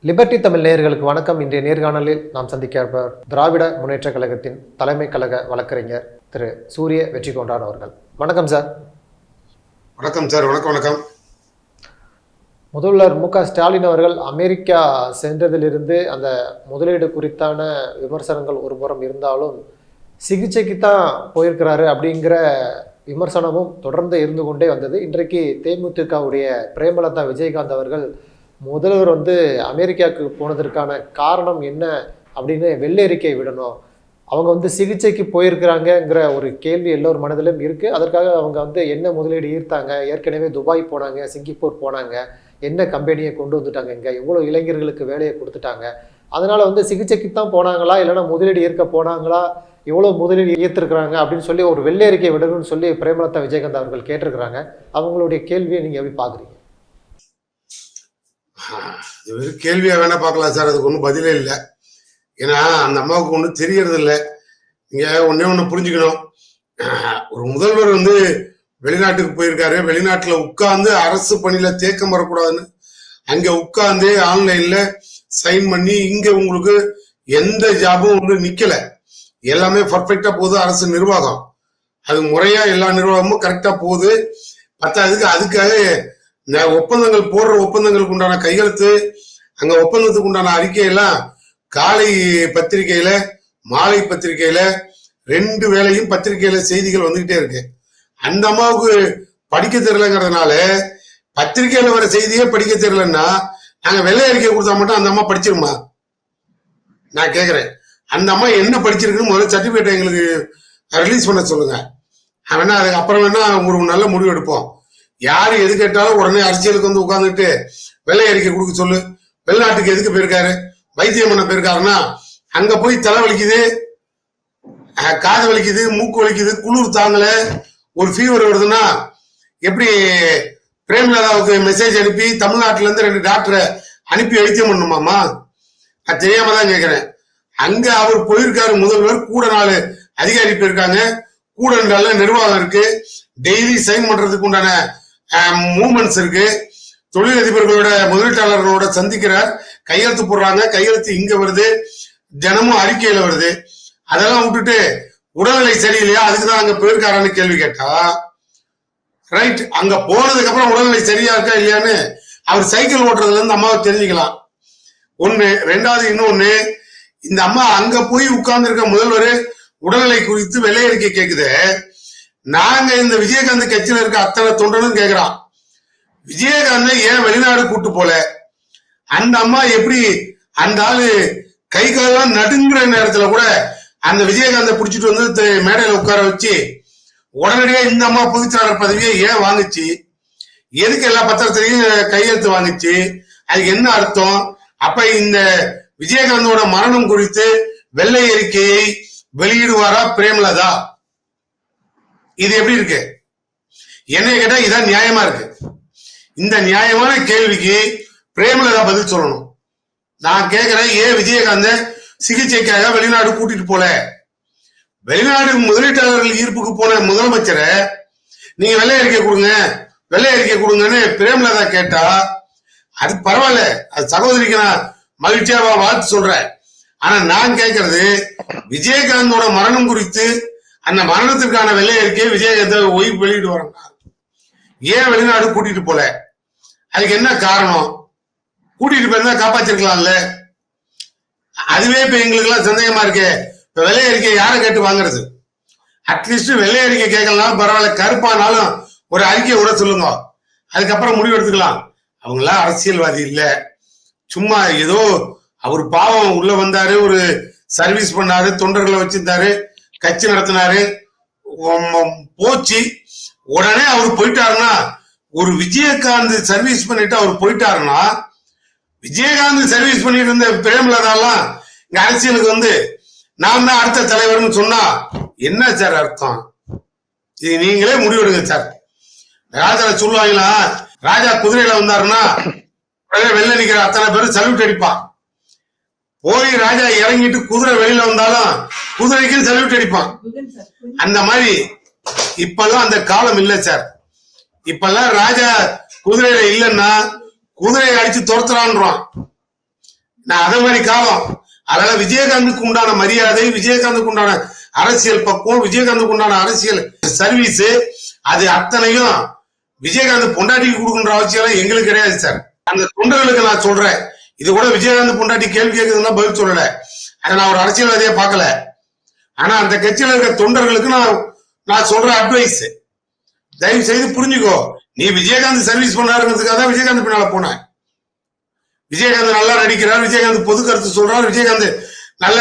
Liberty Tamil நேயர்களுக்கு வணக்கம். இன்றைய நேர்காணலில் நாம் சந்திக்க இருப்பவர் திராவிட முன்னேற்றக் கழகத்தின் தலைமை கழக வழக்கறிஞர் திரு. சூரிய வெற்றி கொண்டான் அவர்கள். வணக்கம் சார். வணக்கம் சார். வணக்கம் வணக்கம். முதல்வர் மு க. ஸ்டாலின் அவர்கள் அமெரிக்கா சென்றதிலிருந்து அந்த முதலீடு குறித்தான விமர்சனங்கள் ஒரு புறம் இருந்தாலும் சிகிச்சைக்கு தான் போயிருக்கிறாரு அப்படிங்கிற விமர்சனமும் தொடர்ந்து இருந்து கொண்டே வந்தது. இன்றைக்கு தேமுதிகவுடைய பிரேமலதா விஜயகாந்த் அவர்கள் முதல்வர் வந்து அமெரிக்காவுக்கு போனதற்கான காரணம் என்ன அப்படின்னு வெள்ளை அறிக்கை விடணும். அவங்க வந்து சிகிச்சைக்கு போயிருக்கிறாங்கங்கிற ஒரு கேள்வி எல்லோர் மனதிலும் இருக்குது அதற்காக அவங்க வந்து என்ன முதலீடு ஈர்த்தாங்க? ஏற்கனவே துபாய் போனாங்க சிங்கப்பூர் போனாங்க. என்ன கம்பெனியை கொண்டு வந்துட்டாங்க இங்கே? எவ்வளோ இளைஞர்களுக்கு வேலையை கொடுத்துட்டாங்க? அதனால் வந்து சிகிச்சைக்கு தான் போனாங்களா? இல்லைன்னா முதலீடு ஈர்க்க போனாங்களா? எவ்வளோ முதலீடு ஈர்த்திருக்கிறாங்க அப்படின்னு சொல்லி ஒரு வெள்ளை அறிக்கை விடணும்னு சொல்லி பிரேமலதா விஜயகாந்த் அவர்கள் கேட்டிருக்கிறாங்க. அவங்களுடைய கேள்வியை நீங்கள் எப்படி பார்க்குறீங்க? இது வெறும் கேள்வியா வேணா பார்க்கலாம் சார். அதுக்கு ஒன்றும் பதிலே இல்லை. ஏன்னா அந்த அம்மாவுக்கு ஒன்றும் தெரியறது இல்லை நீங்க ஒன்னே ஒன்று புரிஞ்சுக்கணும். ஒரு முதல்வர் வந்து வெளிநாட்டுக்கு போயிருக்காரு. வெளிநாட்டில் உட்கார்ந்து அரசு பணியில தேக்கம் வரக்கூடாதுன்னு. அங்க உட்காந்து ஆன்லைன்ல சைன் பண்ணி இங்க உங்களுக்கு எந்த ஜாபும் உங்களுக்கு நிக்கல. எல்லாமே பர்ஃபெக்டா போகுது அரசு நிர்வாகம். அது முறையா எல்லா நிர்வாகமும் கரெக்டா போகுது. பத்தாவதுக்கு அதுக்காக இந்த ஒப்பந்தங்கள் போடுற ஒப்பந்தங்களுக்கு உண்டான கையெழுத்து அங்க ஒப்பந்தத்துக்கு உண்டான அறிக்கையெல்லாம் காலை பத்திரிகையில மாலை பத்திரிகையில ரெண்டு வேளையும் பத்திரிகையில செய்திகள் வந்துகிட்டே இருக்கு. அந்த அம்மாவுக்கு படிக்க தெரியலங்கிறதுனால பத்திரிகையில வர செய்தியே படிக்க தெரியலன்னா நாங்க வெள்ளை அறிக்கை கொடுத்தா மட்டும் அந்த அம்மா படிச்சிருமா? நான் கேக்குறேன். அந்த அம்மா என்ன படிச்சிருக்குன்னு முதல்ல சர்டிபிகேட் எங்களுக்கு ரிலீஸ் பண்ண சொல்லுங்க. வேணா அதுக்கு அப்புறம் வேணா ஒரு நல்ல முடிவு எடுப்போம். யாரு எது கேட்டாலும் உடனே அரசியலுக்கு வந்து உட்காந்துட்டு வெள்ளை அறிக்கை கொடுக்க சொல்லு. வெளிநாட்டுக்கு எதுக்கு போயிருக்காரு? வைத்தியம் பண்ண போயிருக்காருன்னா அங்க போய் தலை வலிக்குது காது வலிக்குது மூக்கு வலிக்குது குளிர் தாங்கல ஒரு ஃபீவர் வருதுன்னா எப்படி பிரேமலதாவுக்கு மெசேஜ் அனுப்பி தமிழ்நாட்டுல இருந்து ரெண்டு டாக்டரை அனுப்பி வைத்தியம் பண்ணுமாமா அது தெரியாம தான் கேக்குறேன். அங்க அவர் போயிருக்காரு முதல்வர் கூட நாலு அதிகாரி போயிருக்காங்க. கூட நிர்வாகம் இருக்கு. டெய்லி சைன் பண்றதுக்கு உண்டான மூமெண்ட்ஸ் இருக்கு. தொழிலதிபர்களோட முதலீட்டாளர்களோட சந்திக்கிறார் கையெழுத்து போடுறாங்க. கையெழுத்து இங்க வருது. தினமும் அறிக்கையில வருது. அதெல்லாம் விட்டுட்டு உடல்நிலை சரியில்லையா? அதுக்கு தான் அங்க போயிருக்காரான்னு கேள்வி கேட்டா ரைட் அங்க போனதுக்கு அப்புறம் உடல்நிலை சரியா இருக்கா இல்லையான்னு அவர் சைக்கிள் ஓட்டுறதுல இருந்து அம்மாவை தெரிஞ்சுக்கலாம். ஒண்ணு. ரெண்டாவது இன்னொன்னு இந்த அம்மா அங்க போய் உட்கார்ந்து இருக்க முதல்வர் உடல்நிலை குறித்து வெள்ளை கேக்குது. நாங்க இந்த விஜயகாந்த் கட்சியில இருக்க அத்தனை தொண்டனும் கேக்குறான். விஜயகாந்த் ஏன் வெளிநாடு கூட்டு போல? அந்த அம்மா எப்படி அந்த ஆளு கை காலெல்லாம் நடுங்குற நேரத்துல கூட அந்த விஜயகாந்தை புடிச்சிட்டு வந்து மேடையில உட்கார வச்சு உடனடியா இந்த அம்மா பொதுச்சாளர் பதவியை ஏன் வாங்குச்சு? எதுக்கு எல்லா பத்திரத்திலையும் கையெழுத்து வாங்குச்சு? அதுக்கு என்ன அர்த்தம்? அப்ப இந்த விஜயகாந்தோட மரணம் குறித்து வெள்ளை அறிக்கையை வெளியிடுவாரா பிரேமலதா? இது எப்படி இருக்கு? என்ன கேட்டா இதான் நியாயமா இருக்கு. இந்த நியாயமான கேள்விக்கு பிரேமலதா பதில் சொல்லணும். நான் கேக்குறேன் ஏன் விஜயகாந்த சிகிச்சைக்காக வெளிநாடு கூட்டிட்டு போல? வெளிநாடு முதலீட்டாளர்கள் ஈர்ப்புக்கு போன முதலமைச்சரை நீங்க வெள்ளை அறிக்கை கொடுங்க வெள்ளை அறிக்கை கொடுங்கன்னு பிரேமலதா கேட்டா அது பரவாயில்ல அது சகோதரிக்கு நான் மகிழ்ச்சியா வா- வாழ்த்து சொல்றேன். ஆனா நான் கேட்கறது விஜயகாந்தோட மரணம் குறித்து அந்த மரணத்திற்கான வெள்ளை அறிக்கையை விஜயகாந்த ஓய்வு வெளியிட்டு வராங்க ஏன் வெளிநாடு கூட்டிட்டு போல? அதுக்கு என்ன காரணம்? கூட்டிட்டு போயிருந்தா காப்பாத்திருக்கலாம்ல. அதுவே இப்ப எங்களுக்கு எல்லாம் சந்தேகமா இருக்கே. இப்ப வெள்ளை அறிக்கை யாரை கேட்டு வாங்குறது? அட்லீஸ்ட் வெள்ளை அறிக்கை கேட்கலாம் பரவாயில்ல. கருப்பானாலும் ஒரு அறிக்கையை விட சொல்லுங்க. அதுக்கப்புறம் முடிவு எடுத்துக்கலாம். அவங்களாம் அரசியல்வாதி இல்ல. சும்மா ஏதோ அவர் பாவம் உள்ள வந்தாரு ஒரு சர்வீஸ் பண்ணாரு தொண்டர்களை வச்சிருந்தாரு. கட்சி நடத்தினாரு. போச்சு. உடனே அவர் போயிட்டாருன்னா ஒரு விஜயகாந்த் சர்வீஸ் பண்ணிட்டு அவர் போயிட்டாருன்னா விஜயகாந்த் சர்வீஸ் பண்ணிட்டு இருந்த பிரேமலதாலாம் இங்க அரசியலுக்கு வந்து நான் தான் அடுத்த தலைவர்னு சொன்னா என்ன சார் அர்த்தம்? இது நீங்களே முடிவெடுங்க சார். ராஜா சொல்லுவாங்களா ராஜா குதிரையில வந்தாருன்னா உடனே வெளில நிக்கிற அத்தனை பேரும் சல்யூட் அடிப்பான். போய் ராஜா இறங்கிட்டு குதிரை வெளியில வந்தாலும் குதிரைக்கு சல்யூட் அடிப்பான். அந்த மாதிரி இப்பெல்லாம் அந்த காலம் இல்ல சார். இப்பெல்லாம் ராஜா குதிரையில இல்லைன்னா குதிரையை அடிச்சு துரத்துறான்றான். நான் அதே மாதிரி காலம். அதனால விஜயகாந்துக்கு உண்டான மரியாதை விஜயகாந்துக்கு உண்டான அரசியல் பக்குவம் விஜயகாந்துக்கு உண்டான அரசியல் சர்வீஸ் அது அத்தனையும் விஜயகாந்த் பொண்டாட்டிக்கு கொடுக்குன்ற அவசியம் எங்களுக்கு கிடையாது சார். அந்த தொண்டர்களுக்கு நான் சொல்றேன். இது கூட விஜயகாந்த் பொண்டாட்டி கேள்வி கேட்குதுன்னா பதில் சொல்லல. அதை நான் ஒரு அரசியல்வாதியா பார்க்கல. ஆனா அந்த கட்சியில இருக்கிற தொண்டர்களுக்கு நான் நான் சொல்ற அட்வைஸ் தயவு செய்து புரிஞ்சுக்கோ. நீ விஜயகாந்த் சர்வீஸ் பண்ணாருங்கிறதுக்காக தான் விஜயகாந்த் பின்னால போனேன். விஜயகாந்த் நல்லா நடிக்கிறார் விஜயகாந்த் பொது கருத்து சொல்றார் விஜயகாந்த் நல்ல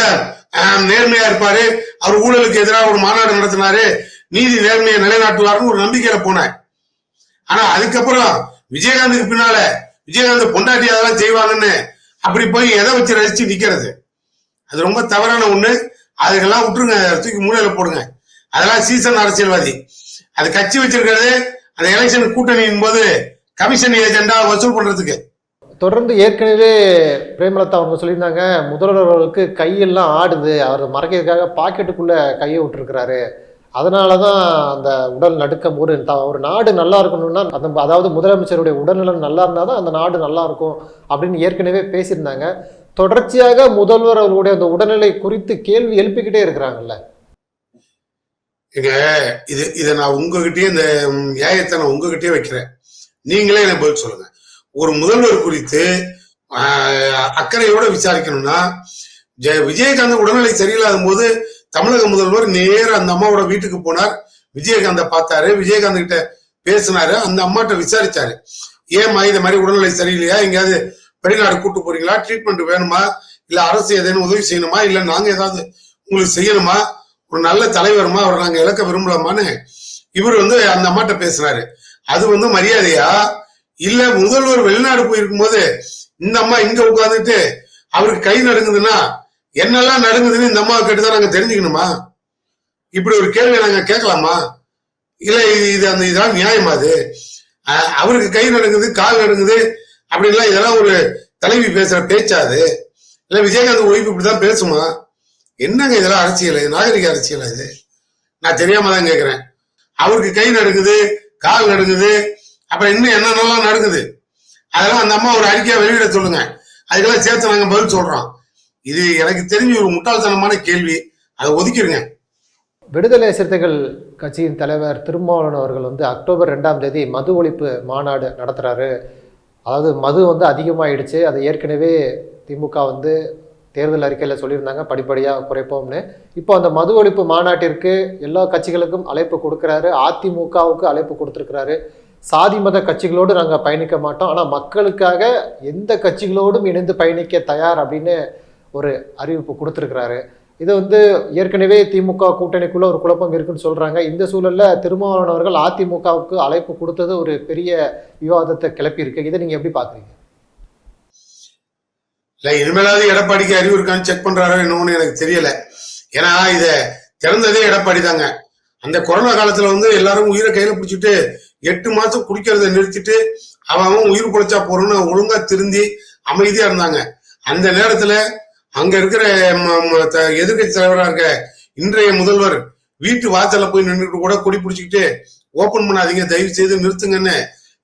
நேர்மையா இருப்பாரு. அவர் ஊழலுக்கு எதிராக ஒரு மாநாடு நடத்தினாரு. நீதி நேர்மையை நிலைநாட்டுவார்னு ஒரு நம்பிக்கையில போனேன். ஆனா அதுக்கப்புறம் விஜயகாந்துக்கு பின்னால விஜயகாந்த் பொண்டாட்டி அதெல்லாம் செய்வாங்கன்னு அப்படி போய் எதை வச்சு ரசிச்சு நிக்கிறது? அது ரொம்ப தவறான ஒண்ணு. அதுக்கெல்லாம் விட்டுருங்க தூக்கி மூலையில போடுங்க. அதெல்லாம் சீசன் அரசியல்வாதி. அது கட்சி வச்சிருக்கிறது அந்த எலெக்ஷன் கூட்டணியின் போது கமிஷன் ஏஜெண்டா வசூல் பண்றதுக்கு. தொடர்ந்து ஏற்கனவே பிரேமலதா அவங்க சொல்லியிருந்தாங்க முதல்வர் அவர்களுக்கு கையெல்லாம் ஆடுது. அவர் மறைக்கிறதுக்காக பாக்கெட்டுக்குள்ள கையை விட்டுருக்கிறாரு. அதனால தான் அந்த உடல் நடுக்கம் ஒரு ஒரு நாடு நல்லா இருக்கணும்னா அந்த அதாவது முதலமைச்சருடைய உடல்நலம் நல்லா இருந்தால் தான் அந்த நாடு நல்லா இருக்கும் அப்படின்னு ஏற்கனவே பேசியிருந்தாங்க. தொடர்ச்சியாக முதல்வர் அவர்களுடைய அந்த உடல்நிலை குறித்து கேள்வி எழுப்பிக்கிட்டே இருக்கிறாங்கல்ல. எங்க இது இதை நான் உங்ககிட்டயே இந்த நியாயத்தை நான் உங்ககிட்டயே வைக்கிறேன். நீங்களே எனக்கு பதில் சொல்லுங்க. ஒரு முதல்வர் குறித்து அக்கறையோட விசாரிக்கணும்னா ஜெ- விஜயகாந்த் உடல்நிலை சரியில்லாத போது தமிழக முதல்வர் நேர அந்த அம்மாவோட வீட்டுக்கு போனார். விஜயகாந்த பார்த்தாரு. விஜயகாந்த் கிட்ட பேசினாரு. அந்த அம்மாட்ட விசாரிச்சாரு. ஏம்மா இந்த மாதிரி உடல்நிலை சரியில்லையா? எங்கேயாவது வெளிநாடு கூட்டு போறீங்களா? ட்ரீட்மெண்ட் வேணுமா? இல்ல அரசு ஏதேனும் உதவி செய்யணுமா? இல்ல நாங்க ஏதாவது உங்களுக்கு செய்யணுமா? ஒரு நல்ல தலைவருமா? அவரை நாங்க இழக்க விரும்பலாமான்னு இவர் வந்து அந்த அம்மாட்ட பேசுறாரு. அது வந்து மரியாதையா? இல்ல முதல்வர் வெளிநாடு போயிருக்கும் போது இந்த அம்மா இங்க உட்காந்துட்டு அவருக்கு கை நடுங்குதுன்னா என்னெல்லாம் நடுங்குதுன்னு இந்த அம்மாவை கேட்டுதான் நாங்க தெரிஞ்சுக்கணுமா? இப்படி ஒரு கேள்வியை நாங்க கேட்கலாமா? இல்ல இது அந்த இதெல்லாம் நியாயமா அது? அவருக்கு கை நடுங்குது கால் நடுங்குது அப்படின்லாம் இதெல்லாம் ஒரு தலைவி பேசுற பேச்சா அது? இல்ல விஜயகாந்த் ஒழிப்பு இப்படிதான் பேசுமா? என்னங்க இதெல்லாம் அரசியல்? இது நாகரிக அரசியல் இது? நான் தெரியாம தான் கேக்குறேன். அவருக்கு கை நடக்குது கால் நடக்குது அப்புறம் இன்னும் என்னென்னலாம் நடக்குது அதெல்லாம் அந்த அம்மா ஒரு அறிக்கையா வெளியிட சொல்லுங்க. அதுக்கெல்லாம் சேர்த்து நாங்க பதில் சொல்றோம். இது எனக்கு தெரிஞ்ச ஒரு முட்டாள்தனமான கேள்வி. அதை ஒதுக்கிடுங்க. விடுதலை சிறுத்தைகள் கட்சியின் தலைவர் திருமாவளவன் அவர்கள் வந்து அக்டோபர் ரெண்டாம் தேதி மது ஒழிப்பு மாநாடு நடத்துறாரு. அதாவது மது வந்து அதிகமாகிடுச்சு அது ஏற்கனவே திமுக வந்து தேர்தல் அறிக்கையில் சொல்லியிருந்தாங்க. படிப்படியாக குறைப்போம்னு. இப்போ அந்த மது ஒழிப்பு மாநாட்டிற்கு எல்லா கட்சிகளுக்கும் அழைப்பு கொடுக்குறாரு. அதிமுகவுக்கு அழைப்பு கொடுத்துருக்கிறாரு. சாதி மத கட்சிகளோடு நாங்கள் பயணிக்க மாட்டோம். ஆனால் மக்களுக்காக எந்த கட்சிகளோடும் இணைந்து பயணிக்க தயார் அப்படின்னு ஒரு அறிவிப்பு கொடுத்துருக்கிறாரு. இது வந்து ஏற்கனவே திமுக கூட்டணிக்குள்ள ஒரு குழப்பம் இருக்குன்னு சொல்றாங்க. இந்த சூழல்ல திருமாவளவன் அவர்கள் அதிமுகவுக்கு அழைப்பு கொடுத்தது ஒரு பெரிய விவாதத்தை கிளப்பியிருக்கு. இதை நீங்க எப்படி பாக்குறீங்க இல்ல இனிமேலாவது எடப்பாடிக்கு அறிவு இருக்கான்னு செக் பண்றாரோ என்னமோன்னு எனக்கு தெரியல. ஏன்னா இத திறந்ததே எடப்பாடி தாங்க. அந்த கொரோனா காலத்துல வந்து எல்லாரும் உயிரை கையில பிடிச்சிட்டு எட்டு மாசம் குடிக்கிறத நிறுத்திட்டு அவன் அவன் உயிர் பிழைச்சா போறோம்னு ஒழுங்கா திருந்தி அமைதியா இருந்தாங்க. அந்த நேரத்துல அங்க இருக்கிற எதிர்கட்சி தலைவராக இருக்க இன்றைய முதல்வர் வீட்டு வாசல போய் நின்றுட்டு கூட கொடி பிடிச்சிக்கிட்டு ஓபன் பண்ணாதீங்க தயவு செய்து நிறுத்துங்கன்னு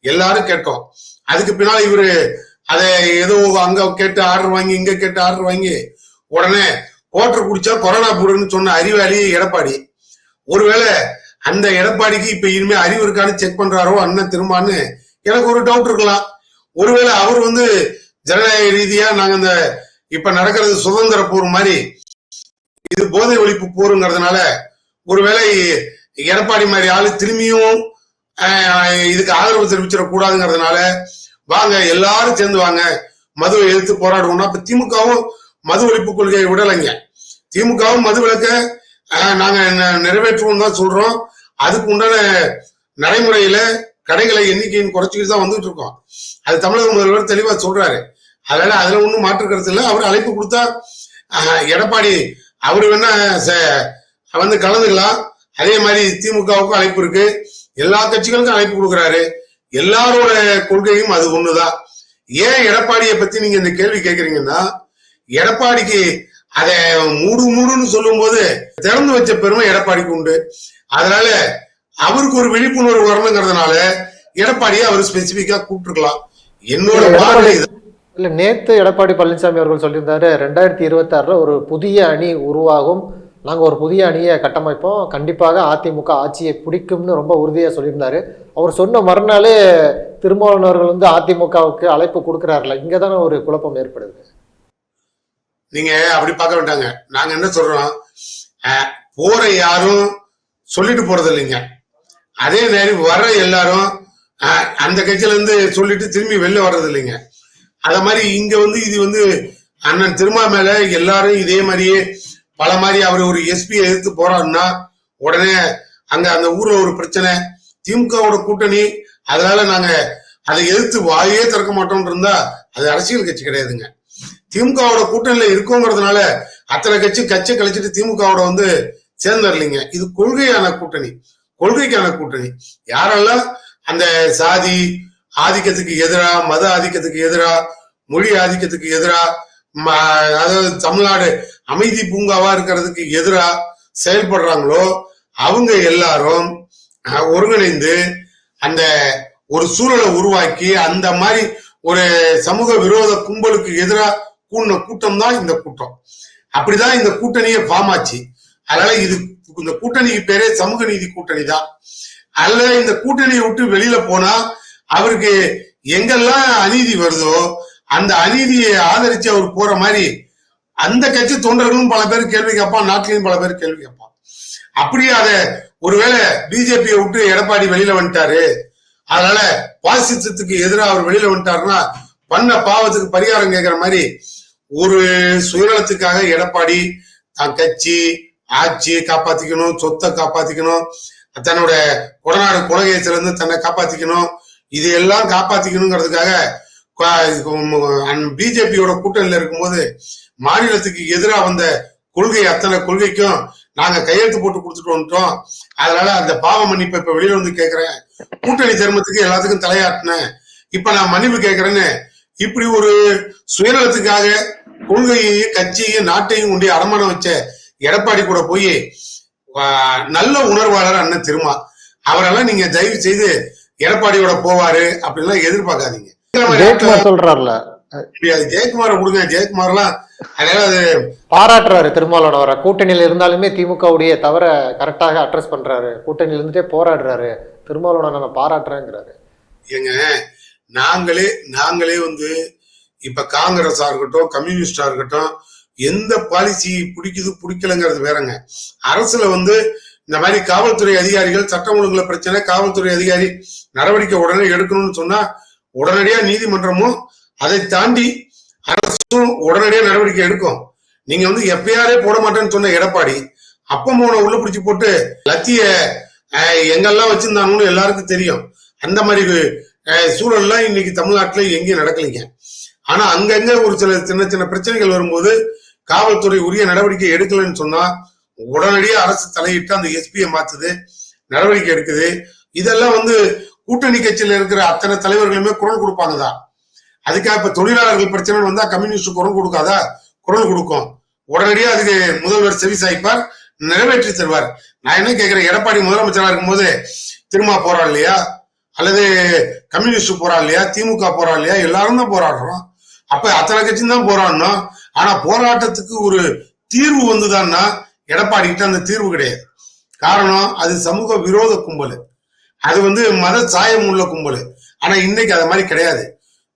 எல்லாரும் கேட்டோம். அதுக்கு பின்னால் இவரு அதை ஏதோ அங்க கேட்டு ஆர்டர் வாங்கி இங்க கேட்டு ஆர்டர் வாங்கி உடனே கோட்டர் குடிச்சா கொரோனா போடுன்னு சொன்ன அறிவாளி எடப்பாடி. ஒருவேளை அந்த எடப்பாடிக்கு இப்ப இனிமே அறிவு இருக்கான்னு செக் பண்றாரோ அண்ணன் திரும்பான்னு எனக்கு ஒரு டவுட் இருக்கலாம். ஒருவேளை அவர் வந்து ஜனநாயக ரீதியா நாங்க இந்த இப்ப நடக்கிறது சுதந்திர போர் மாதிரி. இது போதை ஒழிப்பு போருங்கிறதுனால ஒருவேளை எடப்பாடி மாதிரி ஆளு திரும்பியும் இதுக்கு ஆதரவு தெரிவிச்சிடக்கூடாதுங்கிறதுனால வாங்க எல்லாரும் சேர்ந்து வாங்க. மதுவை எழுத்து போராடுவோம்னா இப்ப திமுகவும் மது ஒழிப்பு கொள்கையை விடலைங்க. திமுகவும் மது விலக்க நாங்க நிறைவேற்றுவோம் தான் சொல்றோம். அதுக்கு உண்டான நடைமுறையில கடைகளை எண்ணிக்கையின் குறைச்சிக்கிட்டு தான் வந்துட்டு இருக்கோம். அது தமிழக முதல்வர் தெளிவா சொல்றாரு. அதனால அதுல ஒண்ணும் மாற்று கருத்து இல்லை. அவர் அழைப்பு கொடுத்தா எடப்பாடி அவரு வேணா ச- வந்து கலந்துக்கலாம். அதே மாதிரி திமுகவுக்கும் அழைப்பு இருக்கு. எல்லா கட்சிகளுக்கும் அழைப்பு கொடுக்குறாரு. எல்லாரோட கொள்கையும் அது ஒண்ணுதான். ஏன் எடப்பாடியை பத்தி நீங்க இந்த கேள்வி கேக்குறீங்கன்னா எடப்பாடிக்கு அதை மூடு மூடுன்னு சொல்லும் போது திறந்து வச்ச பெருமை எடப்பாடிக்கு உண்டு. அதனால அவருக்கு ஒரு விழிப்புணர்வு வரணுங்கிறதுனால எடப்பாடியை அவர் ஸ்பெசிபிக்கா கூப்பிட்டுருக்கலாம். என்னோட பார்வை இது. இல்லை நேற்று எடப்பாடி பழனிசாமி அவர்கள் சொல்லியிருந்தாரு ரெண்டாயிரத்தி இருபத்தாறில் ஒரு புதிய அணி உருவாகும். நாங்கள் ஒரு புதிய அணியை கட்டமைப்போம். கண்டிப்பாக அதிமுக ஆட்சியை பிடிக்கும்னு ரொம்ப உறுதியாக சொல்லியிருந்தாரு. அவர் சொன்ன மறுநாளே திருமாவளவன் அவர்கள் வந்து அதிமுகவுக்கு அழைப்பு கொடுக்குறாருல இங்கே தானே ஒரு குழப்பம் ஏற்படுது. நீங்கள் அப்படி பார்க்க வேண்டாங்க. நாங்கள் என்ன சொல்கிறோம் போகிற போற யாரும் சொல்லிட்டு போறது இல்லைங்க அதே நேரம் வர்ற எல்லாரும் அந்த கட்சியிலேருந்து சொல்லிட்டு திரும்பி வெளில வர்றது இல்லைங்க அத மாதிரி இங்க வந்து இது வந்து அண்ணன் திருமா மேல எல்லாரும் இதே மாதிரியே பல மாதிரி அவர் ஒரு எஸ்பியை எதிர்த்து போறாருன்னா உடனே அங்க அந்த ஊர்ல ஒரு பிரச்சனை. திமுகவோட கூட்டணி அதனால நாங்க அதை எதிர்த்து வாயே திறக்க மாட்டோம் இருந்தா அது அரசியல் கட்சி கிடையாதுங்க. திமுகவோட கூட்டணியில இருக்கோங்கிறதுனால அத்தனை கட்சி கட்சி கழிச்சிட்டு திமுகவோட வந்து சேர்ந்துடலைங்க இது கொள்கையான கூட்டணி. கொள்கைக்கான கூட்டணி. யாரெல்லாம் அந்த சாதி ஆதிக்கத்துக்கு எதிராக மத ஆதிக்கத்துக்கு எதிராக மொழி ஆதிக்கத்துக்கு எதிராக அதாவது தமிழ்நாடு அமைதி பூங்காவா இருக்கிறதுக்கு எதிராக செயல்படுறாங்களோ அவங்க எல்லாரும் ஒருங்கிணைந்து அந்த ஒரு சூழலை உருவாக்கி அந்த மாதிரி ஒரு சமூக விரோத கும்பலுக்கு எதிராக கூடின கூட்டம் தான் இந்த கூட்டம். அப்படிதான் இந்த கூட்டணியே ஃபார்ம் ஆச்சு. அதனால இது இந்த கூட்டணிக்கு பேரே சமூக நீதி கூட்டணி தான் அதுல இந்த கூட்டணியை விட்டு வெளியில போனா அவருக்கு எங்கெல்லாம் அநீதி வருதோ அந்த அநீதியை ஆதரிச்சு அவர் போற மாதிரி அந்த கட்சி தொண்டர்களும் பல பேர் கேள்வி கேட்பான் நாட்டிலையும் பல பேர் கேள்வி கேட்பான். அப்படியே அதை ஒருவேளை பிஜேபியை விட்டு எடப்பாடி வெளியில வந்துட்டாரு. அதனால பாசிசத்துக்கு எதிராக அவர் வெளியில வந்துட்டாருன்னா பண்ண பாவத்துக்கு பரிகாரம் கேட்கிற மாதிரி ஒரு சுயநலத்துக்காக எடப்பாடி தான் கட்சி ஆட்சியை காப்பாத்திக்கணும் சொத்தை காப்பாத்திக்கணும் தன்னோட கொடநாடு குலகேசல இருந்து தன்னை காப்பாத்திக்கணும் இது எல்லாம் காப்பாத்திக்கணுங்கிறதுக்காக பிஜேபியோட கூட்டணியில இருக்கும்போது மாநிலத்துக்கு எதிராக வந்த கொள்கை அத்தனை கொள்கைக்கும் நாங்க கையெழுத்து போட்டு கொடுத்துட்டு வந்துட்டோம். அதனால அந்த பாவ மன்னிப்பை இப்ப வெளியில வந்து கேட்கிறேன் கூட்டணி தர்மத்துக்கு எல்லாத்துக்கும் தலையாட்டினேன் இப்ப நான் மன்னிப்பு கேட்கிறேன்னு இப்படி ஒரு சுயநலத்துக்காக கொள்கையையும் கட்சியையும் நாட்டையும் கொண்டு அடமானம் வச்ச எடப்பாடி கூட போய் நல்ல உணர்வாளர் அண்ணன் திருமா. அவரெல்லாம் நீங்க தயவு செய்து எடப்பாடியோட போவாரு அப்படின்லாம் எதிர்பார்க்காதீங்க. ஜெயக்குமார் சொல்றாருல. ஜெயக்குமாரை கொடுங்க ஜெயக்குமார்லாம் அதனால அது பாராட்டுறாரு திருமாவளவன் அவரை. கூட்டணியில் இருந்தாலுமே திமுகவுடைய தவற கரெக்டாக அட்ரஸ் பண்றாரு. கூட்டணியில் இருந்துட்டே போராடுறாரு. திருமாவளவனை நான் பாராட்டுறேங்கிறாரு. ஏங்க நாங்களே நாங்களே வந்து இப்ப காங்கிரஸா இருக்கட்டும் கம்யூனிஸ்டா இருக்கட்டும் எந்த பாலிசி பிடிக்குது பிடிக்கலங்கிறது வேறங்க. அரசுல வந்து இந்த மாதிரி காவல்துறை அதிகாரிகள் சட்டம் ஒழுங்குல பிரச்சனை காவல்துறை அதிகாரி நடவடிக்கை உடனே எடுக்கணும்னு சொன்னா உடனடியா நீதிமன்றமும் அதை தாண்டி அரசும் உடனடியா நடவடிக்கை எடுக்கும். நீங்க வந்து எப்பயாரே போட மாட்டேன்னு சொன்ன எடப்பாடி அப்பம் மூணை உள்ள பிடிச்சி போட்டு லத்திய அஹ், எங்கெல்லாம் வச்சிருந்தாங்கன்னு எல்லாருக்கும் தெரியும். அந்த மாதிரி சூழல்லாம் இன்னைக்கு தமிழ்நாட்டுல எங்கேயும் நடக்கலைங்க. ஆனா அங்கங்க ஒரு சில சின்ன சின்ன பிரச்சனைகள் வரும்போது காவல்துறை உரிய நடவடிக்கை எடுக்கலைன்னு சொன்னா உடனடியாக அரசு தலையிட்டு அந்த எஸ்பியை மாத்துது நடவடிக்கை எடுக்குது. இதெல்லாம் வந்து கூட்டணி கட்சியில இருக்கிற அத்தனை தலைவர்களுமே குரல் கொடுப்பாங்க தான் அதுக்காக இப்ப தொழிலாளர்கள் பிரச்சனை வந்தா கம்யூனிஸ்ட் குரல் கொடுக்காதா? குரல் கொடுக்கும். உடனடியாக அதுக்கு முதல்வர் செவி சாய்ப்பார் நிறைவேற்றி தருவார். நான் என்ன கேட்கிறேன் எடப்பாடி முதலமைச்சராக இருக்கும்போது திருமா போறா இல்லையா? அல்லது கம்யூனிஸ்ட் போறா இல்லையா? திமுக போறா இல்லையா? எல்லாரும் தான் போராடுறோம். அப்ப அத்தனை கட்சியும் தான் போராடணும். ஆனா போராட்டத்துக்கு ஒரு தீர்வு வந்துதான்னா எடப்பாடி கிட்ட அந்த தீர்வு கிடையாது. காரணம் அது சமூக விரோத கும்பல். அது வந்து மத சாயம் உள்ள கும்பல். ஆனா இன்னைக்கு அது மாதிரி கிடையாது.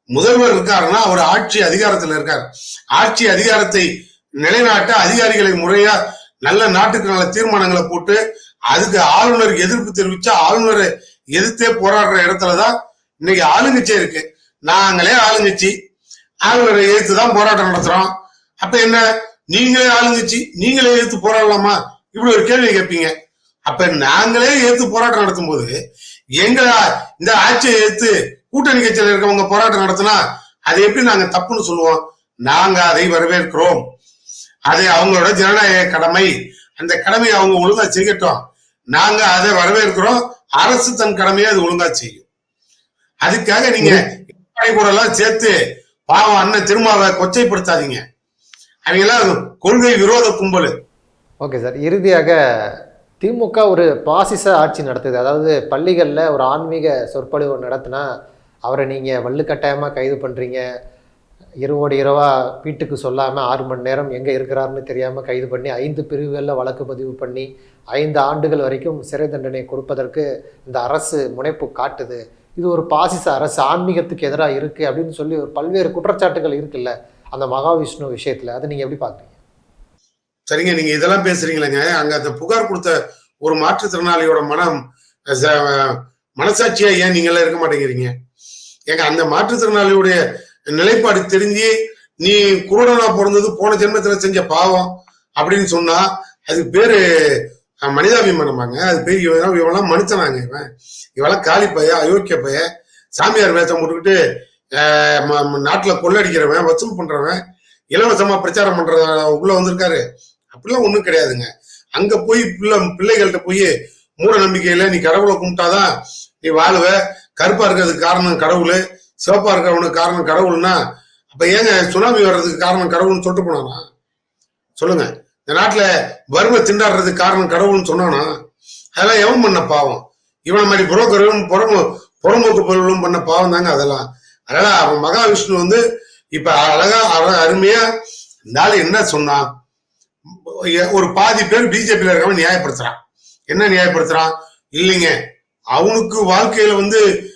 முதல்வர் இருக்காருன்னா அவர் ஆட்சி அதிகாரத்துல இருக்கார். ஆட்சி அதிகாரத்தை நிலைநாட்ட அதிகாரிகளை முறையா நல்ல நாட்டுக்கு நல்ல தீர்மானங்களை போட்டு அதுக்கு ஆளுநர் எதிர்ப்பு தெரிவிச்சா ஆளுநரை எதிர்த்தே போராடுற இடத்துலதான் இன்னைக்கு ஆளுங்கட்சியே இருக்கு. நாங்களே ஆளுங்கட்சி. ஆளுநரை எதிர்த்து தான் போராட்டம் நடத்துறோம். அப்ப என்ன? நீங்களே ஆளுங்கட்சி நீங்களே எதிர்த்து போராடலாமா? இப்படி ஒரு கேள்வி கேட்பீங்க. அப்ப நாங்களே எதிர்த்து போராட்டம் நடத்தும் போது எங்க இந்த ஆட்சியை எதிர்த்து கூட்டணி கட்சியில இருக்கவங்க போராட்டம் நடத்தினா அதை எப்படி நாங்க தப்புன்னு சொல்லுவோம்? நாங்க அதை வரவேற்கிறோம். அது அவங்களோட ஜனநாயக கடமை அந்த கடமையை அவங்க ஒழுங்கா செய்யட்டும். நாங்க அதை வரவேற்கிறோம். அரசு தன் கடமையை அது ஒழுங்கா செய்யும். அதுக்காக நீங்க கூட எல்லாம் சேர்த்து பாவம் அண்ணன் திருமாவை கொச்சைப்படுத்தாதீங்க. அவங்க கொள்கை விரோத கும்பல். Okay sir. இறுதியாக திமுக ஒரு பாசிச ஆட்சி நடத்துது. அதாவது பள்ளிகளில் ஒரு ஆன்மீக சொற்பொழிவு நடத்தினா அவரை நீங்கள் வள்ளுக்கட்டாயமாக கைது பண்ணுறீங்க இரவோடு இரவா வீட்டுக்கு சொல்லாமல் ஆறு மணி நேரம் எங்கே இருக்கிறாருன்னு தெரியாமல் கைது பண்ணி ஐந்து பிரிவுகளில் வழக்கு பதிவு பண்ணி ஐந்து ஆண்டுகள் வரைக்கும் சிறை தண்டனை கொடுப்பதற்கு இந்த அரசு முனைப்பு காட்டுது. இது ஒரு பாசிச அரசு. ஆன்மீகத்துக்கு எதிராக இருக்குது அப்படின்னு சொல்லி ஒரு பல்வேறு குற்றச்சாட்டுகள் இருக்குல்ல. அந்த மகாவிஷ்ணு விஷயத்தில் அதை நீங்கள் எப்படி பார்க்குறீங்க? சரிங்க நீங்க இதெல்லாம் பேசுகிறீங்களேங்க அங்க அந்த புகார் கொடுத்த ஒரு மாற்றுத்திறனாளியோட மனம் மனசாட்சியாக மனசாட்சியா ஏன் நீங்க எல்லாம் இருக்க மாட்டேங்கிறீங்க? ஏங்க அந்த மாற்றுத்திறனாளியுடைய நிலைப்பாடு தெரிஞ்சு நீ குருடனா பிறந்தது போன ஜென்மத்துல செஞ்ச பாவம் அப்படின்னு சொன்னா அதுக்கு பேரு மனிதாபிமானமாங்க. அது பேர் இவன் இவெல்லாம் மனுஷனாங்க இவன். இவெல்லாம் காளி பைய அயோக்கிய பைய சாமியார் வேஷம் போட்டுக்கிட்டு நாட்டுல கொள்ளடிக்கிறவன் வசூல் பண்றவன் இலவசமா பிரச்சாரம் பண்ற உள்ள வந்திருக்காரு. அப்படிலாம் ஒண்ணும் கிடையாதுங்க. அங்க போய் பிள்ளை பிள்ளைகள்கிட்ட போய் மூட நம்பிக்கையில நீ கடவுளை கும்பிட்டாதான் நீ வாழுவ. கருப்பா இருக்கிறதுக்கு காரணம் கடவுள். சிவப்பா இருக்கிறவனுக்கு காரணம் கடவுள்னா அப்ப ஏங்க சுனாமி வர்றதுக்கு காரணம் கடவுள்னு சொல்லிட்டு போனானா சொல்லுங்க. இந்த நாட்டுல வறுமை திண்டாடுறதுக்கு காரணம் கடவுள்னு சொன்னானா? அதெல்லாம் எவன் பண்ண பாவம்? இவனை மாதிரி புரோக்கரும் புறமோ புறம்போக்கு பொருளும் பண்ண பாவம் தாங்க அதெல்லாம். அதனால அவன் மகாவிஷ்ணு வந்து இப்ப அழகா அழ- அருமையா இந்த என்ன சொன்னான்? ஒரு பாதி பேர் பிஜேபியில இருக்கவன் நியாயப்படுத்துறான். என்ன நியாயப்படுத்துறான்? இல்லைங்க. அவனுக்கு வாழ்க்கையில வந்து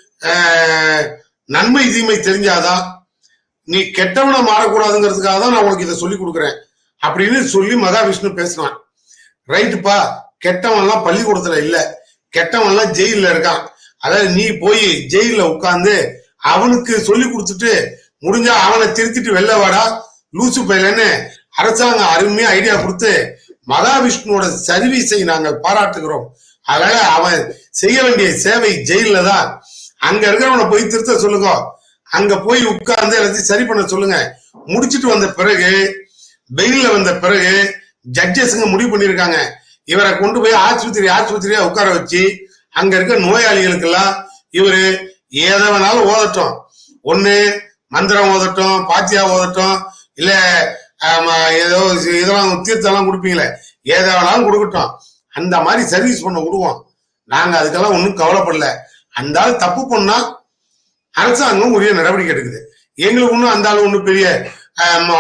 நன்மை தீமை தெரிஞ்சாதான் நீ கெட்டவனை மாறக்கூடாதுங்கிறதுக்காக தான் நான் உனக்கு இதை சொல்லி கொடுக்குறேன் அப்படின்னு சொல்லி மகாவிஷ்ணு பேசினான் ரைட்டுப்பா கெட்டவன்லாம் பள்ளிக்கூடத்துல இல்ல. கெட்டவன்லாம் ஜெயில இருக்கான். அதாவது நீ போய் ஜெயில உட்கார்ந்து அவனுக்கு சொல்லி கொடுத்துட்டு முடிஞ்சா அவனை திருத்திட்டு வெளில வாடா. லூசு பையலன்னு அரசாங்கம் அருமையா ஐடியா கொடுத்து மகாவிஷ்ணுவோட சர்வீஸை நாங்கள் பாராட்டுகிறோம். அதனால அவன் செய்ய வேண்டிய சேவை ஜெயில தான். அங்க இருக்கிறவனை போய் திருத்த சொல்லுங்க. அங்க போய் உட்கார்ந்து எல்லாத்தையும் சரி பண்ண சொல்லுங்க. முடிச்சிட்டு வந்த பிறகு வெயில்ல வந்த பிறகு ஜட்ஜஸ்ங்க முடிவு பண்ணிருக்காங்க இவரை கொண்டு போய் ஆஸ்பத்திரி ஆஸ்பத்திரியா உட்கார வச்சு அங்க இருக்க நோயாளிகளுக்கெல்லாம் இவரு எதை வேணாலும் ஓதட்டும். ஒண்ணு மந்திரம் ஓதட்டும் பாத்தியா ஓதட்டும் இல்ல ஏதோ இதெல்லாம் தீர்த்தம்லாம் கொடுப்பீங்களே எதை வேணாலும் கொடுக்கட்டும். அந்த மாதிரி சர்வீஸ் பண்ண விடுவோம். நாங்க அதுக்கெல்லாம் ஒன்றும் கவலைப்படல. அந்த ஆள் தப்பு பண்ணா அரசாங்கம் உரிய நடவடிக்கை எடுக்குது. எங்களுக்கு ஒன்றும் அந்த ஆள் ஒன்றும் பெரிய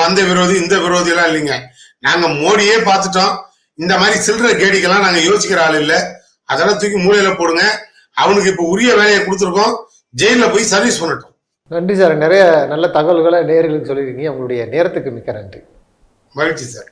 அந்த விரோதி இந்த விரோதி எல்லாம் இல்லைங்க. நாங்க மோடியே பார்த்துட்டோம். இந்த மாதிரி சில்லற கேடிக்கெல்லாம் நாங்க யோசிக்கிற ஆள் இல்லை. அதெல்லாம் தூக்கி மூலையில போடுங்க. அவனுக்கு இப்ப உரிய வேலையை கொடுத்துருக்கோம். ஜெயில போய் சர்வீஸ் பண்ணட்டும். நன்றி சார். நிறைய நல்ல தகவல்களை நேயர்களுக்கு சொல்லியிருக்கீங்க. உங்களுடைய நேரத்துக்கு மிக்க நன்றி. மகிழ்ச்சி சார்.